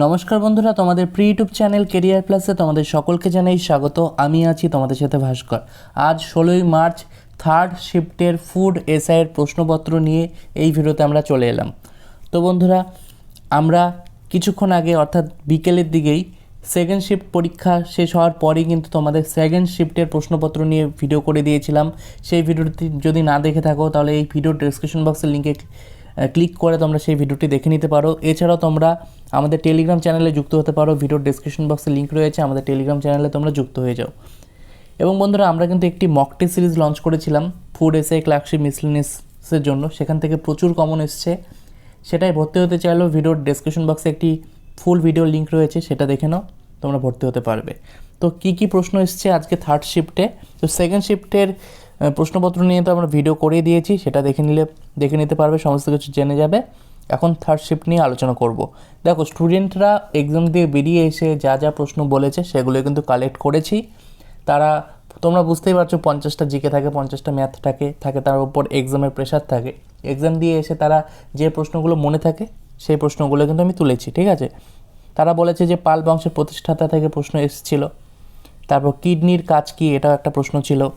নমস্কার বন্ধুরা, তোমাদের প্রি ইউটিউব চ্যানেল কেরিয়ার প্লাসে তোমাদের সকলকে জানাই স্বাগত। আমি আছি তোমাদের সাথে ভাস্কর। আজ ষোলোই মার্চ থার্ড শিফটের ফুড এসআইয়ের প্রশ্নপত্র নিয়ে এই ভিডিওতে আমরা চলে এলাম। তো বন্ধুরা, আমরা কিছুক্ষণ আগে, অর্থাৎ বিকেলের দিকেই সেকেন্ড শিফট পরীক্ষা শেষ হওয়ার পরেই কিন্তু তোমাদের সেকেন্ড শিফটের প্রশ্নপত্র নিয়ে ভিডিও করে দিয়েছিলাম। সেই ভিডিওটি যদি না দেখে থাকো, তাহলে এই ভিডিও ডিসক্রিপশন বক্সের লিঙ্কে ক্লিক করে তোমরা সেই ভিডিওটি দেখে নিতে পারো। এছাড়াও তোমরা আমাদের টেলিগ্রাম চ্যানেলে যুক্ত হতে পারো। ভিডিওর ডিসক্রিপশন বক্সে লিঙ্ক রয়েছে, আমাদের টেলিগ্রাম চ্যানেলে তোমরা যুক্ত হয়ে যাও। এবং বন্ধুরা, আমরা কিন্তু একটি মকটে সিরিজ লঞ্চ করেছিলাম ফুড এসে ক্লাকশিপ মিসলিনিয়াসের জন্য। সেখান থেকে প্রচুর কমন এসছে। সেটাই ভর্তি হতে চাইলেও ভিডিওর ডেসক্রিপশন বক্সে একটি ফুল ভিডিও লিঙ্ক রয়েছে, সেটা দেখে নাও, তোমরা ভর্তি হতে পারবে। তো কি কি প্রশ্ন এসছে আজকে থার্ড শিফটে তো সেকেন্ড শিফটের প্রশ্নপত্র নিয়ে তো আমরা ভিডিও করে দিয়েছি, সেটা দেখে নিলে, দেখে নিতে পারবে, সমস্ত কিছু জেনে যাবে। এখন থার্ড শিফট নিয়ে আলোচনা করব। দেখো স্টুডেন্টরা এক্সাম দিয়ে বেরিয়ে এসে যা যা প্রশ্ন বলেছে, সেগুলো কিন্তু কালেক্ট করেছি। তারা, তোমরা বুঝতেই পারছ, পঞ্চাশটা জিকে থাকে, পঞ্চাশটা ম্যাথ থাকে থাকে, তার উপর এক্সামের প্রেশার থাকে। এক্সাম দিয়ে এসে তারা যে প্রশ্নগুলো মনে থাকে, সেই প্রশ্নগুলো কিন্তু আমি তুলেছি, ঠিক আছে? তারা বলেছে যে পাল বংশের প্রতিষ্ঠাতা থেকে প্রশ্ন এসেছিল। তারপর কিডনির কাজ কি, এটাও একটা প্রশ্ন ছিল।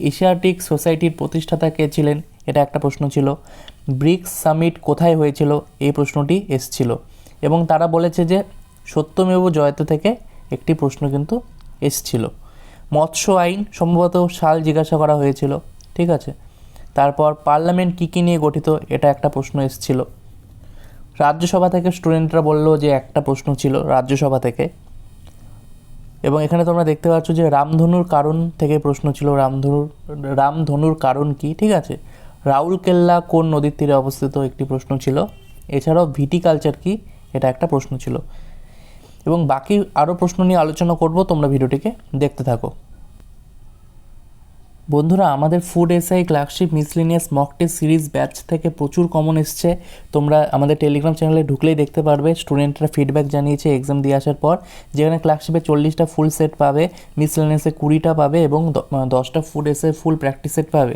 এশিয়াটিক সোসাইটির প্রতিষ্ঠাতা কে ছিলেন? এটা একটা প্রশ্ন ছিল। ব্রিক্স সামিট কোথায় হয়েছিল? এই প্রশ্নটি এসছিল। এবং তারা বলেছে যে সত্যমেব জয়তে থেকে একটি প্রশ্ন কিন্তু এসছিল। মৎস্য আইন সম্ভবত সাল জিজ্ঞাসা করা হয়েছিল। ঠিক আছে? তারপর পার্লামেন্ট কী কী নিয়ে গঠিত? এটা একটা প্রশ্ন এসছিল। রাজ্যসভা থেকে স্টুডেন্টরা বলল যে একটা প্রশ্ন ছিল রাজ্যসভা থেকে। এবং এখানে তোমরা দেখতে পাচ্ছ যে রামধনুর কারণ থেকে প্রশ্ন ছিল, রামধনুর রামধনুর কারণ কি? ঠিক আছে। রাউল কেল্লা কোন নদীর তীরে অবস্থিত একটি প্রশ্ন ছিল। এছাড়াও ভিটি কালচার কি? এটা একটা প্রশ্ন ছিল। এবং বাকি আরও প্রশ্ন নিয়ে আলোচনা করব, তোমরা ভিডিওটিকে দেখতে থাকো। বন্ধুরা, আমাদের food SI clerkship miscellaneous mock test series batch থেকে প্রচুর কমন এসছে। তোমরা আমাদের টেলিগ্রাম চ্যানেলে ঢুকলেই দেখতে পারবে। স্টুডেন্টরা ফিডব্যাক জানিয়েছে এক্সাম দিয়ে আসার পর। যেখানে ক্লার্কশিপে চল্লিশটা ফুল সেট পাবে মিসলিনিয়াসে কুড়িটা পাবে এবং দশটা ফুড এসে ফুল প্র্যাকটিস সেট পাবে।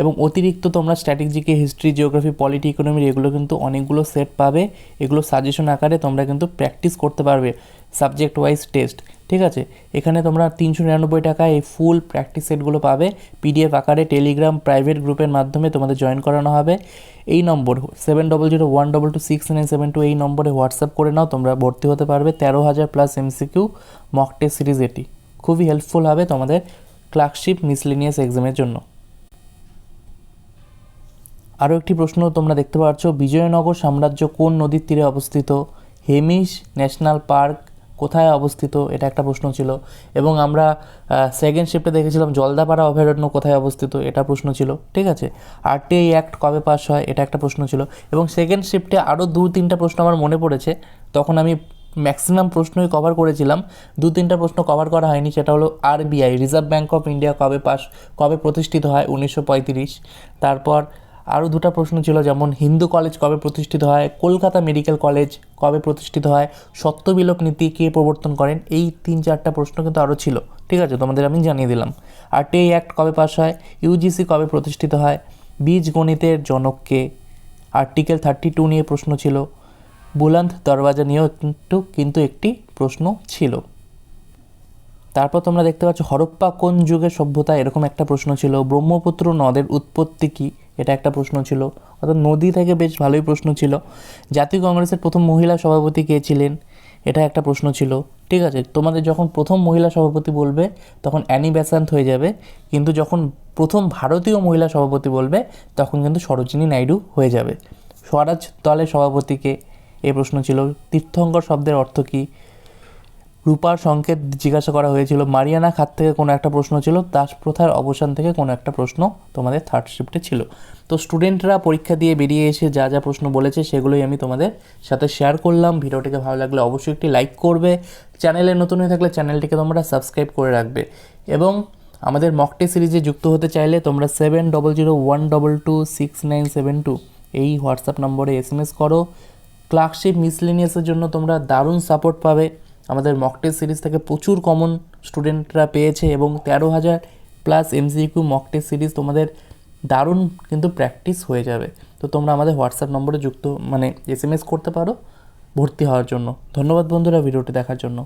এবং অতিরিক্ত তোমরা স্ট্র্যাটেজিকে হিস্ট্রি জিওগ্রাফি পলিটি ইকোনমির এগুলো কিন্তু অনেকগুলো সেট পাবে। এগুলো সাজেশন আকারে তোমরা কিন্তু প্র্যাকটিস করতে পারবে। সাবজেক্ট ওয়াইজ টেস্ট ঠিক আছে? এখানে তোমরা তিনশো নিরানব্বই টাকায় এই ফুল প্র্যাকটিস সেটগুলো পাবে। পিডিএফ আকারে টেলিগ্রাম প্রাইভেট গ্রুপের মাধ্যমে তোমাদের জয়েন করানো হবে। এই number seven double zero one double two six nine seven two এই নম্বরে হোয়াটসঅ্যাপ করে নাও, তোমরা ভর্তি হতে পারবে তেরো হাজার plus MCQ mock test series এটি। খুবই হেল্পফুল হবে তোমাদের ক্লার্কশিপ মিসলিনিয়াস এক্সামের জন্য। আরও একটি প্রশ্ন তোমরা দেখতে পাচ্ছ, বিজয়নগর সাম্রাজ্য কোন নদীর তীরে অবস্থিত? হেমিস ন্যাশনাল পার্ক কোথায় অবস্থিত? এটা একটা প্রশ্ন ছিল। এবং আমরা সেকেন্ড শিফটে দেখেছিলাম জলদাপাড়া অভয়ারণ্য কোথায় অবস্থিত? এটা প্রশ্ন ছিল। ঠিক আছে? আরটিআই অ্যাক্ট কবে পাস হয়? এটা একটা প্রশ্ন ছিল। এবং সেকেন্ড শিফটে আরও দু, তিনটা প্রশ্ন আমার মনে পড়েছে। তখন আমি ম্যাক্সিমাম প্রশ্নই কভার করেছিলাম। দু, তিনটা প্রশ্ন কভার করা হয়নি। সেটা হলো RBI reserve bank of India কবে পাস কবে প্রতিষ্ঠিত হয়? উনিশশো পঁয়ত্রিশ। তারপর আরও দুটো প্রশ্ন ছিল, যেমন হিন্দু কলেজ কবে প্রতিষ্ঠিত হয়, কলকাতা মেডিকেল কলেজ কবে প্রতিষ্ঠিত হয়, সত্যবিলোপ নীতি কে প্রবর্তন করেন, এই তিন চারটা প্রশ্ন কিন্তু আরও ছিল। ঠিক আছে, তোমাদের আমি জানিয়ে দিলাম। আর টি অ্যাক্ট কবে পাস হয় ইউজিসি কবে প্রতিষ্ঠিত হয়, বীজ গণিতের জনককে আর্টিকেল থার্টি টু নিয়ে প্রশ্ন ছিল, বুলন্দ দরওয়াজা নিয়েও কিন্তু কিন্তু একটি প্রশ্ন ছিল। তারপর তোমরা দেখতে পাচ্ছ, হরপ্পা কোন যুগের সভ্যতা, এরকম একটা প্রশ্ন ছিল, ব্রহ্মপুত্র নদের উৎপত্তি কী? এটা একটা প্রশ্ন ছিল। অর্থাৎ নদী থেকে বেশ ভালোই প্রশ্ন ছিল। জাতীয় কংগ্রেসের প্রথম মহিলা সভাপতি কে ছিলেন? এটা একটা প্রশ্ন ছিল। ঠিক আছে, তোমাদের যখন প্রথম মহিলা সভাপতি বলবে, তখন অ্যানি বেসান্ত হয়ে যাবে। কিন্তু যখন প্রথম ভারতীয় মহিলা সভাপতি বলবে, তখন কিন্তু সরোজিনী নাইডু হয়ে যাবে। স্বরাজ দলের সভাপতিকে এই প্রশ্ন ছিল। তীর্থঙ্কর শব্দের অর্থ কী? রূপার সংকেত জিজ্ঞাসা করা হয়েছিল, মারিয়ানা খাত থেকে কোনো একটা প্রশ্ন ছিল, দাস প্রথার অবসান থেকে কোনো একটা প্রশ্ন তোমাদের থার্ড শিফটে ছিল। তো স্টুডেন্টরা পরীক্ষা দিয়ে বেরিয়ে এসে যা যা প্রশ্ন বলেছে, সেগুলোই আমি তোমাদের সাথে শেয়ার করলাম। ভিডিওটিকে ভালো লাগলে অবশ্যই একটি লাইক করবে। চ্যানেলে নতুন হয়ে থাকলে চ্যানেলটিকে তোমরা সাবস্ক্রাইব করে রাখবে। এবং আমাদের মকটে সিরিজে যুক্ত হতে চাইলে তোমরা seven double zero one double two six nine seven two এই হোয়াটসঅ্যাপ নম্বরে এস এম এস করো। ক্লার্কশিপ মিসলিনিয়াসের জন্য তোমরা দারুণ সাপোর্ট পাবে। আমাদের মক টেস্ট সিরিজ থেকে প্রচুর কমন স্টুডেন্টরা পেয়েছে এবং তেরো হাজার plus MCQ mock test series তোমাদের দারুণ কিন্তু প্র্যাকটিস হয়ে যাবে। তো তোমরা আমাদের হোয়াটসঅ্যাপ নম্বরে যুক্ত মানে এস করতে পারো ভর্তি হওয়ার জন্য। ধন্যবাদ বন্ধুরা ভিডিওটি দেখার জন্য।